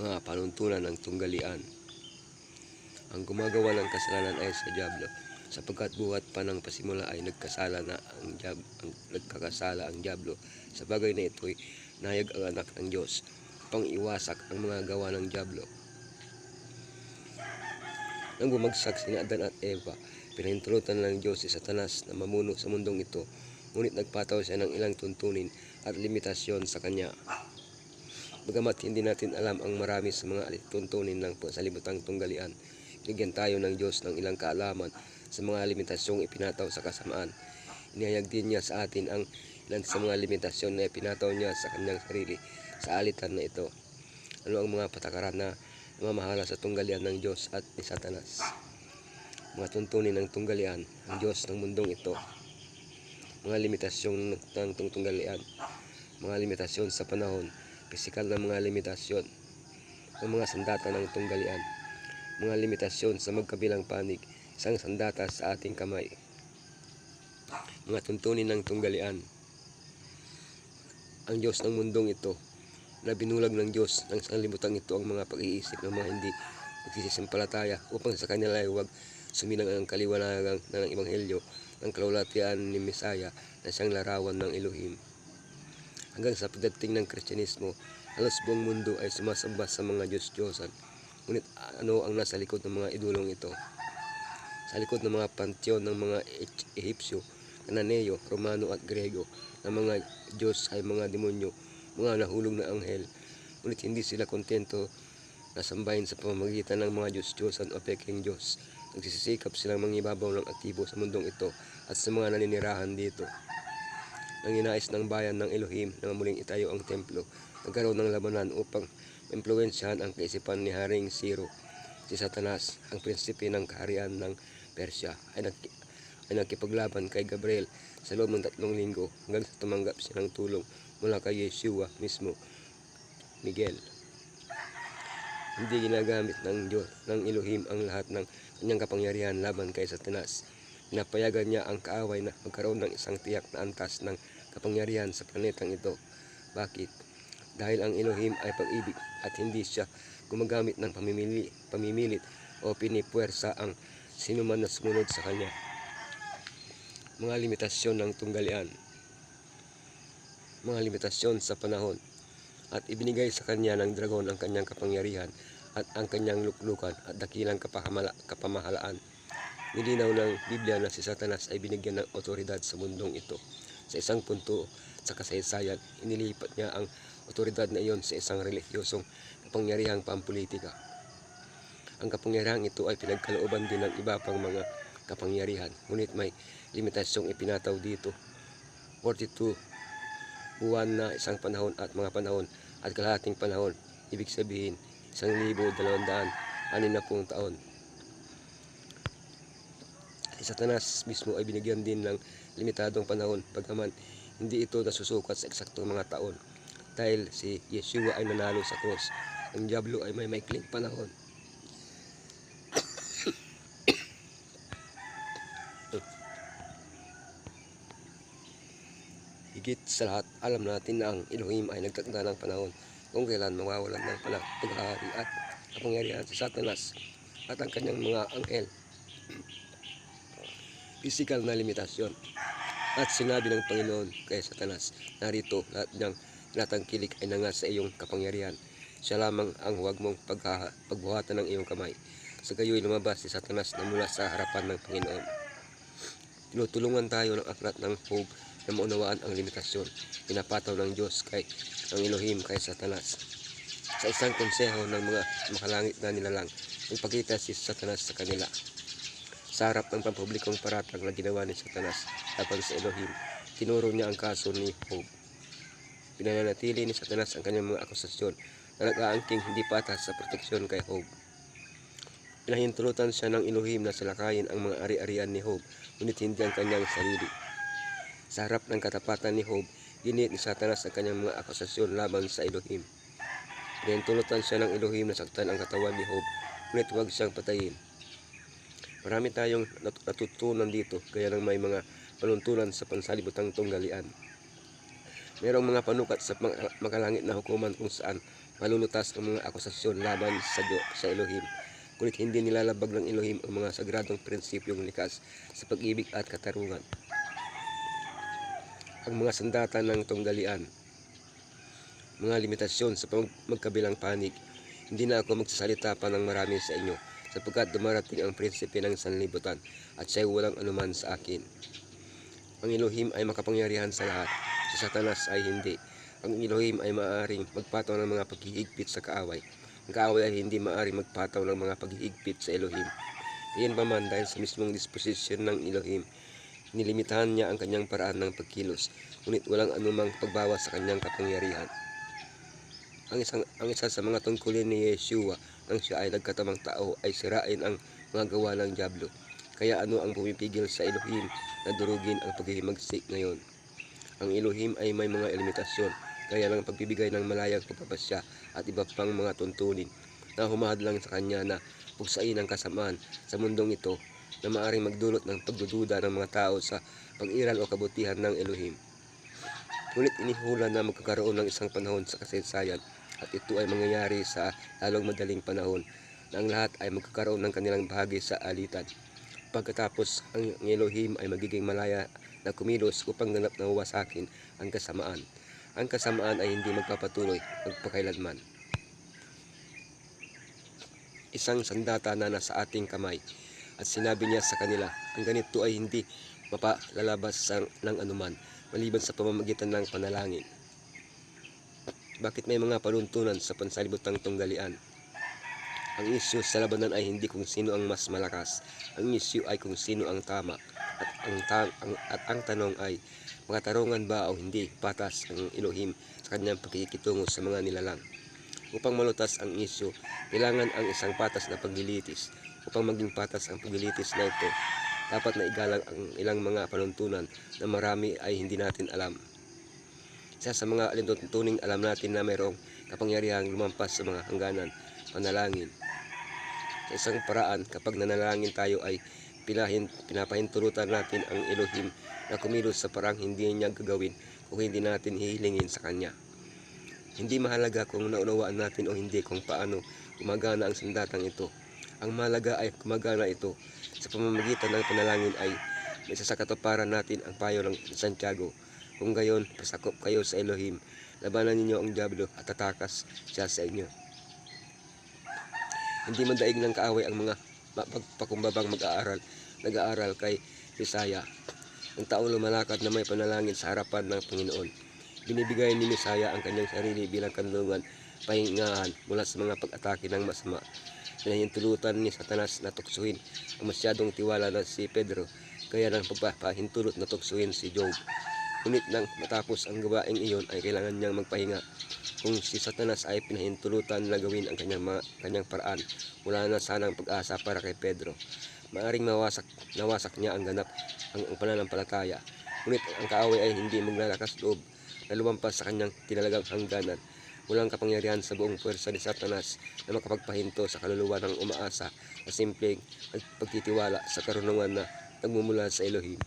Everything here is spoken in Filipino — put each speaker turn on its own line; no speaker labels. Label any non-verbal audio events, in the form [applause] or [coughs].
mga panuntunan ng tunggalian. Ang gumagawa ng kasalanan ay sa Diablo, sapagkat buhat pa ng pasimula ay nagkasala na ang Diab ang nagkakasala ang Diablo. Sa bagay na ito'y nayag ang anak ng Diyos upang iwasak ang mga gawa ng Diablo. Nang bumagsak si Adan at Eva, pinahintulutan ng Diyos si Satanas na mamuno sa mundong ito, ngunit nagpataw siya ng ilang tuntunin at limitasyon sa kanya. Bagamat hindi natin alam ang marami sa mga tuntunin ng salibutang tunggalian, bigyan tayo ng Diyos ng ilang kaalaman sa mga limitasyong ipinataw sa kasamaan. Inihayag din niya sa atin ang ilan sa mga limitasyon na ipinataw niya sa kanyang sarili sa alitan na ito. Ano ang mga patakaran na namamahala sa tunggalian ng Diyos at ni Satanas. Mga tuntunin ng tunggalian, ang Diyos ng mundong ito. Mga limitasyon ng tunggalian, mga limitasyon sa panahon, pisikal na mga limitasyon, ang mga sandata ng tunggalian, mga limitasyon sa magkabilang panig, isang sandata sa ating kamay, mga tuntunin ng tunggalian, ang Diyos ng mundong ito, na binulag ng Diyos ng sanglibutan ito ang mga pag-iisip ng mga hindi nagsisimpalataya upang sa kanila ay huwag sumilang ang kaliwanagan ng Ebanghelyo ng kalulatian ni Mesaya na siyang larawan ng Elohim. Hanggang sa pagdating ng Kristyanismo, halos buong mundo ay sumasamba sa mga Diyos-Diyosan. Ngunit ano ang nasa likod ng mga idolong ito? Sa likod ng mga panteon ng mga E- Ehipsyo, Kananeo, Romano at Grego na mga Diyos ay mga demonyo, mga nahulog na anghel. Ngunit hindi sila kontento na sambahin sa pamamagitan ng mga Diyos-Diyosan o peking Diyos. Nagsisikap silang mangibabaw ng aktibo sa mundong ito at sa mga naninirahan dito. Nang inais ng bayan ng Elohim na muling itayo ang templo, nagkaroon ng labanan upang impluensyahan ang kaisipan ni Haring Siro. Si Satanas, ang prinsipe ng kaharian ng Persya, ay, nag, ay nagkipaglaban kay Gabriel sa loob ng tatlong linggo hanggang sa tumanggap siya ng tulong mula kay Yeshua mismo, Miguel. Hindi ginagamit ng Diyos, ng Elohim ang lahat ng kanyang kapangyarihan laban kay Satanas. Pinapayagan niya ang kaaway na magkaroon ng isang tiyak na antas ng kapangyarihan sa planetang ito. Bakit? Dahil ang Elohim ay pag-ibig at hindi siya gumagamit ng pamimili, pamimilit o pinipuwersa ang sino man na sumunod sa kanya. Mga limitasyon ng tunggalian Mga limitasyon sa panahon at ibinigay sa kanya ng dragon ang kanyang kapangyarihan at ang kanyang luklukan at dakilang kapahamala, kapamahalaan. Nilinaw ng Biblia na si Satanas ay binigyan ng otoridad sa mundong ito. Sa isang punto sa kasaysayan, inilipat niya ang otoridad na iyon sa isang relihiyosong kapangyarihang pampolitika. Ang kapangyarihang ito ay pinagkalooban din ng iba pang mga kapangyarihan, ngunit may limitasyong ipinataw dito. 42 buwan na isang panahon at mga panahon at kalahating panahon, ibig sabihin, isang libo, dalawang daan, anin na pong taon. Si Satanas mismo ay binigyan din ng limitadong panahon, pagkaman hindi ito nasusukat sa eksaktong mga taon. Dahil si Yeshua ay nanalo sa cross, ang Diablo ay may maikling panahon. [coughs] Higit sa lahat, alam natin na ang Elohim ay nagtakda ng panahon kung kailan mawawalan ng panah, paghahari at kapangyarihan sa Satanas at ang kanyang mga anghel. Physical na limitasyon. At sinabi ng Panginoon kay Satanas, narito lahat niyang tinatangkilik ay nangat sa iyong kapangyarihan. Siya lamang ang huwag mong pagha- pagbuhatan ng iyong kamay. Sa gayoy lumabas si Satanas na mula sa harapan ng Panginoon. Tinutulungan tayo ng aklat ng Job na maunawaan ang limitasyon. Pinapataw ng Diyos kay ang Elohim kay Satanas. Sa isang konseho ng mga makalangit na nilalang, nagpakita si Satanas sa kanila. Sa harap ng pampublikong paratang na ginawa ni Satanas laban sa Elohim, tinuro niya ang kaso ni Job. Pinananatili ni Satanas ang kanyang mga akusasyon na nag-aangking hindi patas sa proteksyon kay Job. Pinahintulutan siya ng Elohim na salakayin ang mga ari-arian ni Job, ngunit hindi ang kanyang sarili. Sa harap ng katapatan ni Job, ginit ni Satanas ang kanyang mga akusasyon laban sa Elohim. Pinahintulutan siya ng Elohim na saktan ang katawan ni Job, ngunit huwag siyang patayin. Marami tayong nat- natutunan dito, kaya lang may mga panuntunan sa pansalibutang tunggalian. Merong mga panukat sa makalangit na hukuman kung saan malulutas ang mga akusasyon laban sa, Diyo, sa Elohim. Ngunit hindi nilalabag ng Elohim ang mga sagradong prinsipyong likas sa pag-ibig at katarungan. Ang mga sandata ng tunggalian, mga limitasyon sa magkabilang panig, hindi na ako magsasalita pa ng marami sa inyo sapagkat dumarating ang prinsipe ng sanlibutan at siya'y walang anuman sa akin. Ang Elohim ay makapangyarihan sa lahat, si Satanas ay hindi. Ang Elohim ay maaaring magpataw ng mga paghihigpit sa kaaway. Ang kaaway ay hindi maaaring magpataw ng mga paghihigpit sa Elohim. Iyan pa man dahil sa mismong disposisyon ng Elohim, nilimitahan niya ang kanyang paraan ng pagkilos, ngunit walang anumang pagbawas sa kanyang kapangyarihan. Ang, isang, ang isa sa mga tungkulin ni Yeshua nang siya ay nagkatamang tao ay sirain ang mga gawa ng Diablo. Kaya ano ang pumipigil sa Elohim na durugin ang paghihimagsik ngayon? Ang Elohim ay may mga limitasyon, kaya lang pagbibigay ng malayang pagpapasya at iba pang mga tuntunin na humahad lang sa kanya na pugsain ang kasamaan sa mundong ito na maaring magdulot ng pagdududa ng mga tao sa pag-iral o kabutihan ng Elohim. Ngunit inihula na magkakaroon ng isang panahon sa kasaysayan at ito ay mangyayari sa lalong madaling panahon na ang lahat ay magkakaroon ng kanilang bahagi sa alitan. Pagkatapos, ang Elohim ay magiging malaya na kumilos upang ganap na wawasakin ang kasamaan. Ang kasamaan ay hindi magpapatuloy magpakailanman. Isang sandata na nasa ating kamay at sinabi niya sa kanila, ang ganito ay hindi mapalalabas sa, ng anuman maliban sa pamamagitan ng panalangin. Bakit may mga paluntunan sa pansalibutang tunggalian? Ang isyu sa labanan ay hindi kung sino ang mas malakas. Ang isyu ay kung sino ang tama. At ang, ta- ang, at ang tanong ay, makatarungan ba o hindi patas ang Elohim sa kanyang pagkikitungo sa mga nilalang? Upang malutas ang isyu, kailangan ang isang patas na paglilitis. Upang maging patas ang paglilitis na ito, dapat na igalang ang ilang mga panuntunan na marami ay hindi natin alam. Isa sa mga alintuntuning alam natin na mayroong kapangyarihang lumampas sa mga hangganan, panalangin. Sa isang paraan, kapag nanalangin tayo ay pinahin, pinapahintulutan natin ang Elohim na kumilos sa parang hindi niya gagawin kung hindi natin hihilingin sa Kanya. Hindi mahalaga kung naunawaan natin o hindi kung paano gumagana ang sandatang ito. Ang mahalaga ay gumagana ito sa pamamagitan ng panalangin ay may sa katuparan natin ang payo ng Santiago. Kung gayon, pasakop kayo sa Elohim. Labanan ninyo ang Diablo at tatakas siya sa inyo. Hindi man daig ng kaaway ang mga pagpakumbabang mag-aaral, nag-aaral kay Bisaya. Ang taong lumalakad na may panalangin sa harapan ng Panginoon. Binibigay ni Misaya ang kanyang sarili bilang kanlungan, pahingahan mula sa mga pag-atake ng masama. Pinahintulutan ni Satanas na tuksuhin ang masyadong tiwala na si Pedro, kaya nang pagpapahintulot na tuksuhin si Job. Ngunit nang matapos ang gawaing iyon ay kailangan niyang magpahinga. Kung si Satanas ay pinahintulutan na gawin ang kanyang, mga, kanyang paraan, wala na sanang pag-asa para kay Pedro. Maaring mawasak, nawasak niya ang ganap ang, ang pananampalataya. Ngunit ang kaaway ay hindi maglalakas loob na lumampas sa kanyang tinalagang hangganan. Walang kapangyarihan sa buong puwersa ni Satanas na makapagpahinto sa kaluluwa ng umaasa na simpleng pagtitiwala sa karunungan na nagmumula sa Elohim.